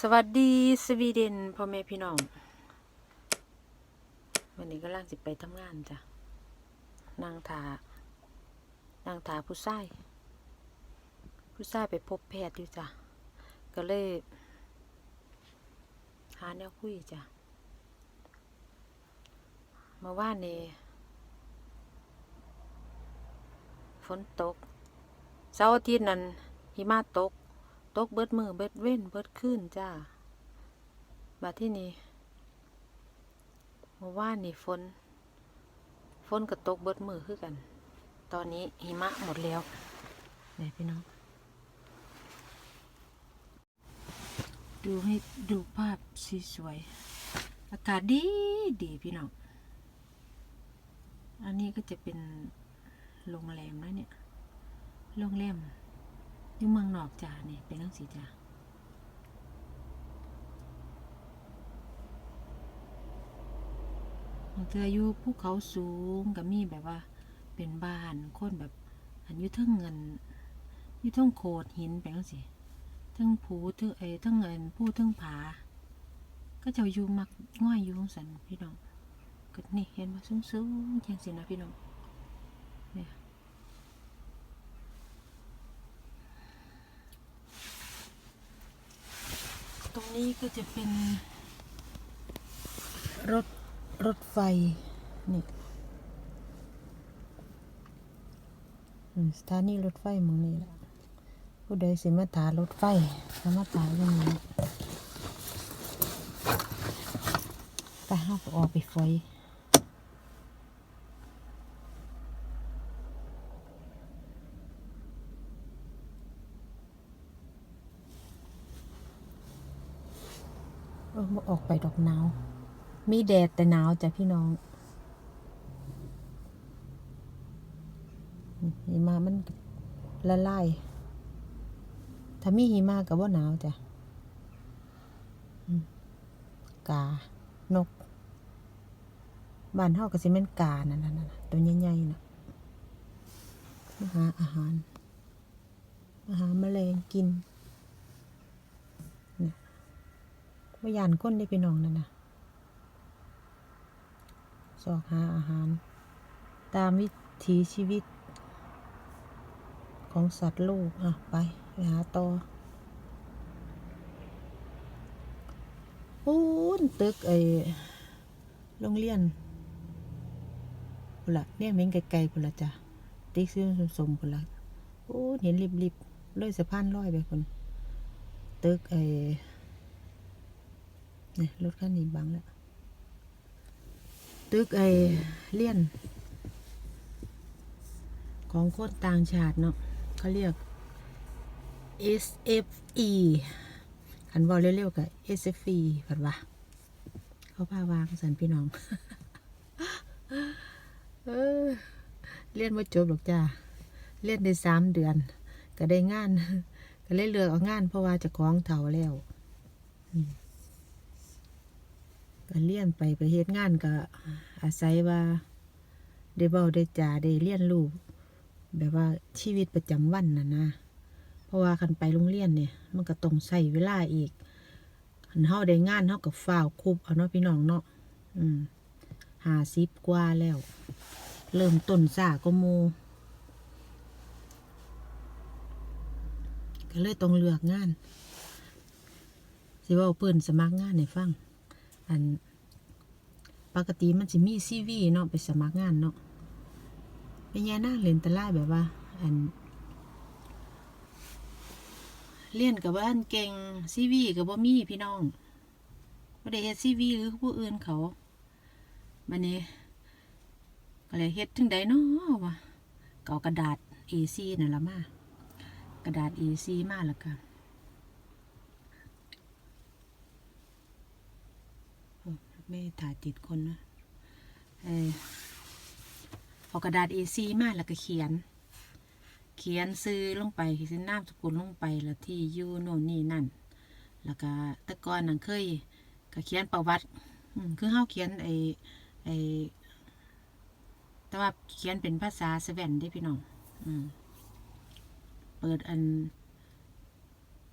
สวัสดีสวีเดนพ่อแม่พี่น้องวันนี้ก็ล่างสิไปทำงานจ้ะนางถานางถาผู้ชายผู้ชายไปพบแพทย์อยู่จ้ะก็เลยหาแนวคุยจ้ะมาว่านนี่ฝนตกเสาร์อาทิตย์นั้นหิมะตก ตกเบิดมือเบิดเว้นเบิดขึ้นจ้าบัดที่นี่เมื่อวานนี่ฝนฝนก็ตกเบิดมือคือกัน ตอนนี้หิมะหมดแล้วนี่พี่น้อง ดูให้ดูภาพสีสวย อากาศดีดีพี่น้อง อันนี้ก็จะเป็นโรงแรมแล้วเนี่ย โรงแรม อยู่เมืองนอกจ้าเนี่ยเป็นทั้งสีจ้าเทืออยู่ภูเขาสูงก็มีแบบว่า เป็นบ้านคนแบบ อันยู่เทั้งเงินยู่เทั้งโขดหินเป็นทั้งสีทั้งผูทั้งเอ้ทั้งเงินผู้ทั้งผา ก็จะอยู่มักง่อยอยู่ของสันพี่น้องก็นี่เห็นว่าสูงๆจังสินะพี่น้องเนี่ย ตรง นี้ก็จะเป็น รถ รถไฟ นี่สถานีรถไฟมองนี่แหละผู้ใดสิมาถารถไฟก็มาถาอย่างนี้ไปห้าออกไปไฟ บ่ออกไปดอกหนาว มีแดดแต่หนาวจ้ะพี่น้องหิมะมันละลาย ถ้ามีหิมะก็บ่หนาวจ้ะกา นก บ้านเฮาก็สิแม่นกานั่นน่ะนะตัวใหญ่ๆน่ะมาหาอาหาร มาหาแมลงกินเนี่ย ว่ยานคนได้พี่น้องนั่นน่ะสอกหาอาหาร ตามวิถีชีวิต ของสัตว์โลกอะไปไปหาต่อปูนตึกไอ้โรงเรียนพุ่นละเนี่ยเม้งไกลๆพุ่นละจ้ะติ๊กซื้อสมๆพุ่นละโอ้เห็นริบๆเลยสะพานลอยไปคนตึกไอ้ นี่รถคันนี้บังแล้ว ตึกไอ้เลี่ยน ของคนต่างชาติเนาะเขาเรียก SFE ขันบอกเร็วๆกับ SFE ผัดว่าเขาพาวางสันพี่น้องเออเรียนมาจบหรอกจ้าเรียนได้สามเดือน ก็ได้งาน ก็เลยเลือกเอางานเพราะว่าจะคล้องเถาแล้ว อืม ก็เรียนไปไปเฮ็ดงานก็อาศัยว่าได้เบ้าได้จ่าได้เรียนรู้แบบว่าชีวิตประจำวันน่ะนะ เพราะว่าคันไปโรงเรียนเนี่ย มันก็ต้องใช้เวลาอีกคันเฮาได้งานเฮาก็ฟ้าวคุบเอาเนาะพี่น้องเนาะอืมห้าสิบกว่าแล้ว เริ่มต้นสาก็โมก็เลยต้องเลือกงานสิเว่าเปิ้นสมัครงานให้ฟัง อันปกติมันสิมีซีวีเนาะไปสมัครงานเนาะเป็นยานั่งเล่นแตะไลายแบบว่า อันเรียนกับบ้านเก่งซีวีกับบ่มีพี่น้องบ่ได้เฮ็ดซีวีหรือผู้อื่นเขาบัดนี้ก็เลยเฮ็ดถึงใดเนาะวะก็เอากระดาษ A4 นั่นละมากระดาษ A4 มาแล้วก็โอ้ ไม่ถ่ายติดคนนะเออเอากระดาษ A4 มาแล้วก็เขียน เขียนซื้อลงไปเขียนนามสกุลลงไปแล้วที่อยู่โน่นนี่นั่น แล้วก็ต่ก่อนนั่นเคยก็เขียนประวัติคือเฮาเขียนไอ้ไอ้แต่ว่าเขียนเป็นภาษาสเวนได้พี่น้องอืมเปิดอัน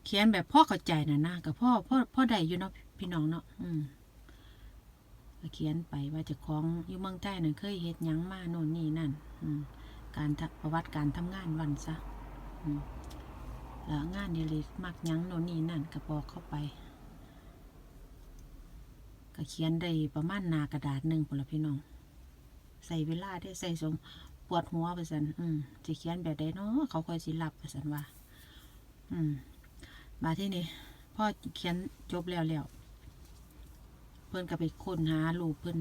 เขียนแบบพ่อเข้าใจนะนะกับพ่อพ่อพ่อใดอยู่เนาะพี่น้องเนาะอืม เขียนไปว่าจะของอยู่เมืองใต้น่ะเคยเฮ็ดยังมาโน่นนี่นั่นอืการประวัติการทำงานวันซะแล้วงานเดลิมักยังโน่นนี่นั่นก็บอกเข้าไปก็เขียนได้ประมาณหนากระดาษหนึ่งพนละพี่น้อง ใส่เวลาได้ใส่สงปวดหัวไปสันอืมจะเขียนแบบใดเนาะเขาคอยสิรับไปสันว่า อืม มาที่นี่พ่อเขียนจบแล้วแล้ว พื่อนก็ไปค้นหารูปเพื่อน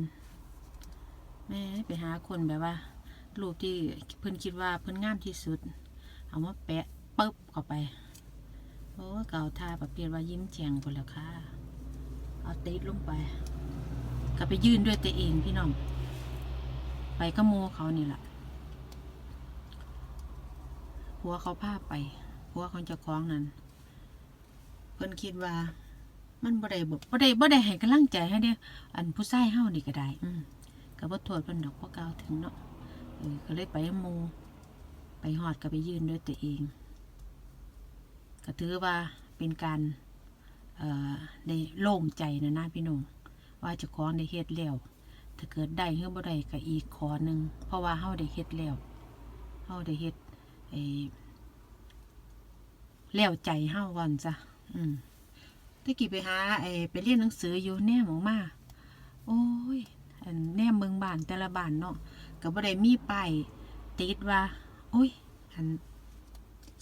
แม่ไปหาคนแบบว่า รูปที่เพื่อนคิดว่าเพื่อนงามที่สุด เอามาแปะปึ๊บเข้าไปโอ้เก่าท่าประเภทว่ายิ้มแฉ่งคนแล้วค่ะ เอาติดลงไป ก็ไปยื่นด้วยตัวเองพี่น้อง ไปก็โมเขานี่แหละหัวเขาพาไปหัวเขาเจะคล้าของนั้น เพิ่นคิดว่า มันบ่ได้บ่บ่ได้บ่ได้ให้กำลังใจให้เด้ออันผู้ชายเฮานี่ก็ได้ อืมก็บ่โทษเพิ่นดอกเพราะกล่าวถึงเนาะเออก็เลยไปกับหมู่ไปฮอดก็ไปยืนด้วยตัวเอง ก็ถือว่าเป็นการเอ่อได้โล่งใจนะนะพี่น้องว่าเจะของได้เฮ็ดแล้วถ้าเกิดได้หรือบ่ได้ก็อีกขอหนึ่งเพราะว่าเฮาได้เฮ็ดแล้วเฮาได้เฮ็ดไอ้แล้วใจเฮาวันจ้ะอืม ตะกี้ไปหาไอ้ไปเรียนหนังสืออยู่แน่หมองมาโอ้ยอันแน่เมืองบ้านแต่ละบ้านเนาะก็บ่ได้มีป้ายติดว่าโอ้ยอัน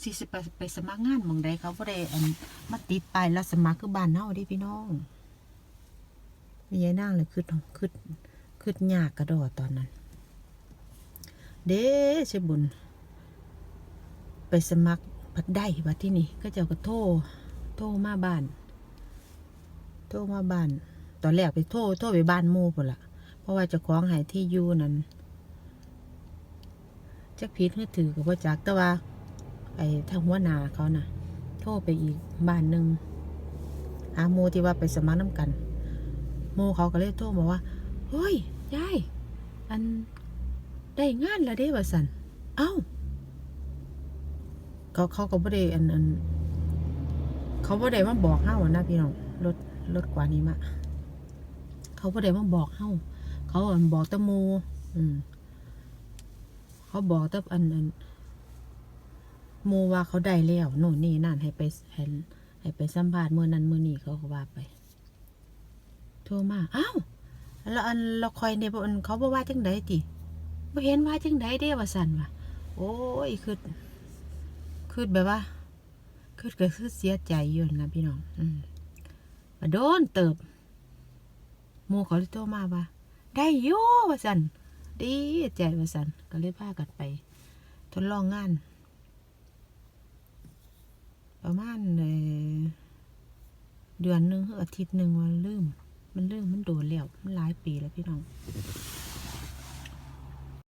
สิสิไปไปสมัครงานหมองใดเขาบ่ได้อันมาติดป้ายแล้วสมัครคือบ้านเฮาดิพี่น้องมียายนางเลยคือคือคือยากกระโดดตอนนั้น เด้ชบุญ ไปสมัครพัดได้บัดที่นี่ก็เจ้าก็โทรโทรมาบ้าน โทรมาบ้าน ตอนแรกไปโทรโทรไปบ้านหมู่พุ่นละเพราะว่าจะคล้องหายที่ยูนั้นจักผิดหรือถือกับว่าจักแต่ว่า ไอ้ทางหัวนาเขานะ่ะ โทรไปอีกบ้านหนึ่งหาโมที่ว่าไปสมัครน้ำกัน โมเขาก็เลยโทรมาว่าเฮ้ยยายอันได้งานแล้วเด้ว่สันเอ้าเขาเขาก็บ่ได้อันอันเขาบ่ได้มาบอกเฮาอะนะพี่น้องรถ รถกว่านี้มาเขาบ่ได้มาบอกเฮาเขาอันบอกตะโม อืม เขาบอกต่อันอันโมว่าเขาได้แล้วโน่นนี่นั่นให้ไปให้ให้ไปสัมภาษณ์เมื่อนั้นเมื่อนี้เขาก็ว่าไป โทรมาอ้าวแล้วอันเราคอยเนี่ยอันเขาบอกว่าจังไดติบ่เห็นว่าจังไดเด้ว่าสั่นว่ะ โอ้ยคือคือแบบว่าคือเก็คือเสียใจอยู่นะพี่น้อง อืม มาโดนเติบโมเขาเลยโทรมาว่า ได้โย่ว่าสันดีใจว่าสันก็เลยพากันไป ทดลองงาน ประมาณเดือนหนึ่งหรืออาทิตย์หนึ่งวันลืม มันลืมมันโดนแล้วมันหลายปีแล้วพี่น้อง